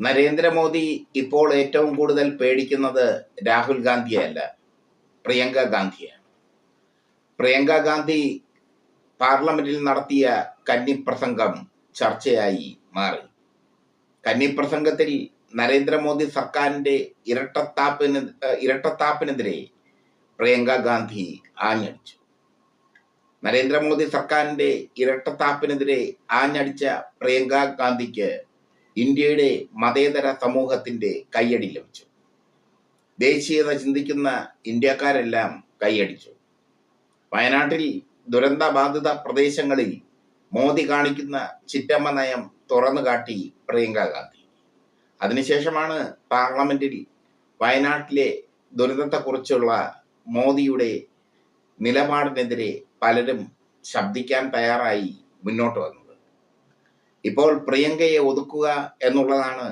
നരേന്ദ്രമോദി ഇപ്പോൾ ഏറ്റവും കൂടുതൽ പേടിക്കുന്നത് രാഹുൽ ഗാന്ധിയല്ല പ്രിയങ്ക ഗാന്ധിയാണ് പ്രിയങ്ക ഗാന്ധി പാർലമെന്റിൽ നടത്തിയ കന്നിപ്രസംഗം ചർച്ചയായി മാറി. കന്നിപ്രസംഗത്തിൽ നരേന്ദ്രമോദി സർക്കാരിന്റെ ഇരട്ടത്താപ്പിന് ഇരട്ടത്താപ്പിനെതിരെ പ്രിയങ്ക ഗാന്ധി ആഞ്ഞടിച്ചു. നരേന്ദ്രമോദി സർക്കാരിന്റെ ഇരട്ടത്താപ്പിനെതിരെ ആഞ്ഞടിച്ച പ്രിയങ്ക ഗാന്ധിക്ക് ഇന്ത്യയുടെ മതേതര സമൂഹത്തിന്റെ കൈയടി ലഭിച്ചു. ദേശീയത ചിന്തിക്കുന്ന ഇന്ത്യക്കാരെല്ലാം കൈയടിച്ചു വയനാട്ടിൽ ദുരന്തബാധിത പ്രദേശങ്ങളിൽ മോദി കാണിക്കുന്ന ചിറ്റമ്മ നയം തുറന്നു കാട്ടി പ്രിയങ്ക ഗാന്ധി. അതിനുശേഷമാണ് പാർലമെന്റിൽ വയനാട്ടിലെ ദുരന്തത്തെക്കുറിച്ചുള്ള മോദിയുടെ നിലപാടിനെതിരെ പലരും ശബ്ദിക്കാൻ തയ്യാറായി മുന്നോട്ട് വന്നത്. ഇപ്പോൾ പ്രിയങ്കയെ ഒതുക്കുക എന്നുള്ളതാണ്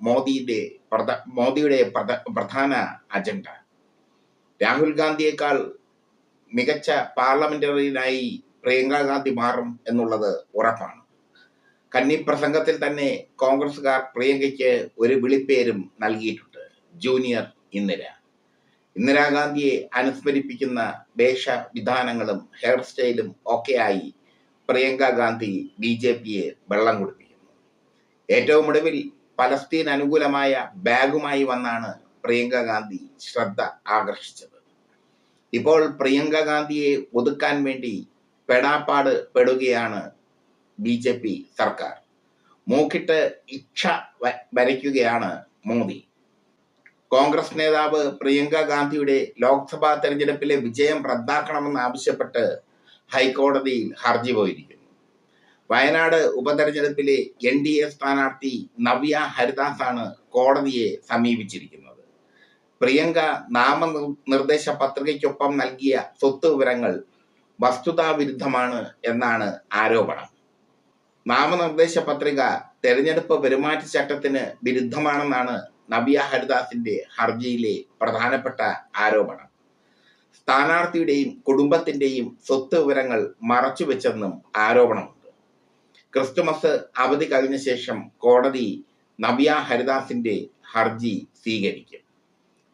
മോദിയുടെ മോദിയുടെ പ്രധാന അജണ്ട. രാഹുൽ ഗാന്ധിയേക്കാൾ മികച്ച പാർലമെന്ററിയനായി പ്രിയങ്ക ഗാന്ധി മാറും എന്നുള്ളത് ഉറപ്പാണ്. കന്നി പ്രസംഗത്തിൽ തന്നെ കോൺഗ്രസുകാർ പ്രിയങ്കയ്ക്ക് ഒരു വിളിപ്പേരും നൽകിയിട്ടുണ്ട്. ജൂനിയർ ഇന്ദിര. ഇന്ദിരാഗാന്ധിയെ അനുസ്മരിപ്പിക്കുന്ന വേഷവിധാനങ്ങളും ഹെയർ സ്റ്റൈലും ഒക്കെയായി പ്രിയങ്ക ഗാന്ധി ബി ജെ പിയെ വെള്ളം കുടിപ്പിക്കുന്നു. ഏറ്റവും ഒടുവിൽ പലസ്തീൻ അനുകൂലമായ ബാഗുമായി വന്നാണ് പ്രിയങ്ക ഗാന്ധി ശ്രദ്ധ ആകർഷിച്ചത്. ഇപ്പോൾ പ്രിയങ്ക ഗാന്ധിയെ ഒതുക്കാൻ വേണ്ടി പെടാപ്പാട് പെടുകയാണ് ബി ജെ പി സർക്കാർ. മൂക്കിട്ട് ഇച്ഛ വരയ്ക്കുകയാണ് മോദി. കോൺഗ്രസ് നേതാവ് പ്രിയങ്ക ഗാന്ധിയുടെ ലോക്സഭാ തെരഞ്ഞെടുപ്പിലെ വിജയം റദ്ദാക്കണമെന്ന് ആവശ്യപ്പെട്ട് ഹൈക്കോടതിയിൽ ഹർജി പോയിരിക്കുന്നു. വയനാട് ഉപതെരഞ്ഞെടുപ്പിലെ എൻ ഡി എ സ്ഥാനാർത്ഥി നവ്യ ഹരിദാസാണ് കോടതിയെ സമീപിച്ചിരിക്കുന്നത്. പ്രിയങ്ക നാമനിർദ്ദേശ പത്രികയ്ക്കൊപ്പം നൽകിയ സ്വത്ത് വിവരങ്ങൾ വസ്തുതാവിരുദ്ധമാണ് എന്നാണ് ആരോപണം. നാമനിർദ്ദേശ പത്രിക തെരഞ്ഞെടുപ്പ് പെരുമാറ്റച്ചട്ടത്തിന് വിരുദ്ധമാണെന്നാണ് നവ്യ ഹരിദാസിന്റെ ഹർജിയിലെ പ്രധാനപ്പെട്ട ആരോപണം. സ്ഥാനാർത്ഥിയുടെയും കുടുംബത്തിന്റെയും സ്വത്ത് വിവരങ്ങൾ മറച്ചുവെച്ചെന്നും ആരോപണമുണ്ട്. ക്രിസ്തുമസ് അവധി കഴിഞ്ഞ ശേഷം കോടതി നവ്യ ഹരിദാസിന്റെ ഹർജി സ്വീകരിക്കും.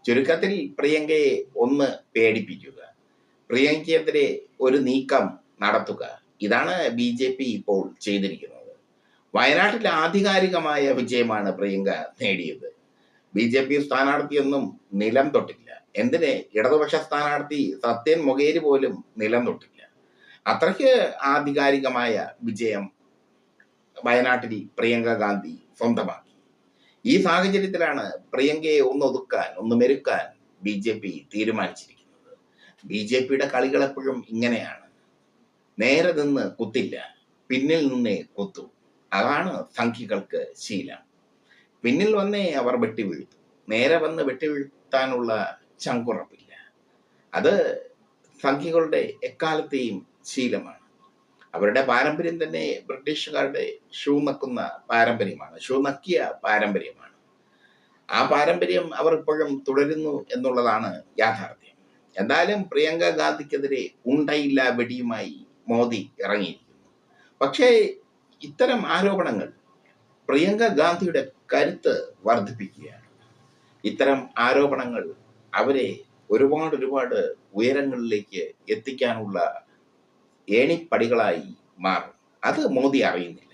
ചുരുക്കത്തിൽ പ്രിയങ്കയെ ഒന്ന് പേടിപ്പിക്കുക. പ്രിയങ്കയ്ക്കെതിരെ ഒരു നീക്കം നടത്തുക. ഇതാണ് ബി ജെ പി ഇപ്പോൾ ചെയ്തിരിക്കുന്നത്. വയനാട്ടിൽ ആധികാരികമായ വിജയമാണ് പ്രിയങ്ക നേടിയത്. ബി ജെ പി സ്ഥാനാർത്ഥിയൊന്നും നിലം തൊട്ടില്ല. എന്തിന്? ഇടതുപക്ഷ സ്ഥാനാർത്ഥി സത്യൻ മൊകേരി പോലും നിലം തൊട്ടില്ല അത്രയ്ക്ക് ആധികാരികമായ വിജയം വയനാട്ടിൽ പ്രിയങ്ക ഗാന്ധി സ്വന്തമാക്കി. ഈ സാഹചര്യത്തിലാണ് പ്രിയങ്കയെ ഒന്ന് ഒതുക്കാൻ ഒന്ന് മെരുക്കാൻ ബി ജെ പി തീരുമാനിച്ചിരിക്കുന്നത്. ബി ജെ പിയുടെ കളികൾ എപ്പോഴും ഇങ്ങനെയാണ്. നേരെ നിന്ന് കുത്തില്ല പിന്നിൽ നിന്നേ കുത്തു. അതാണ് സംഖ്യകൾക്ക് ശീലം. പിന്നിൽ വന്നേ അവർ വെട്ടിവീഴ്ത്തു. നേരെ വന്ന് വെട്ടിവീഴ്ത്താനുള്ള ചങ്കുറപ്പില്ല. അത് സംഖ്യകളുടെ എക്കാലത്തെയും ശീലമാണ്. അവരുടെ പാരമ്പര്യം തന്നെ ബ്രിട്ടീഷുകാരുടെ ഷൂ നക്കുന്ന പാരമ്പര്യമാണ്. ഷൂ നക്കിയ പാരമ്പര്യമാണ്. ആ പാരമ്പര്യം അവർ ഇപ്പോഴും തുടരുന്നു എന്നുള്ളതാണ് യാഥാർത്ഥ്യം. എന്തായാലും പ്രിയങ്ക ഗാന്ധിക്കെതിരെ ഉണ്ടയില്ല വെടിയുമായി മോദി ഇറങ്ങിയിരിക്കുന്നു. പക്ഷേ ഇത്തരം ആരോപണങ്ങൾ പ്രിയങ്ക ഗാന്ധിയുടെ കരുത്ത് വർദ്ധിപ്പിക്കുകയാണ്. ഇത്തരം ആരോപണങ്ങൾ അവരെ ഒരുപാട് ഒരുപാട് ഉയരങ്ങളിലേക്ക് എത്തിക്കാനുള്ള ഏണിപ്പടികളായി മാറും. അത് മോദി അറിയുന്നില്ല.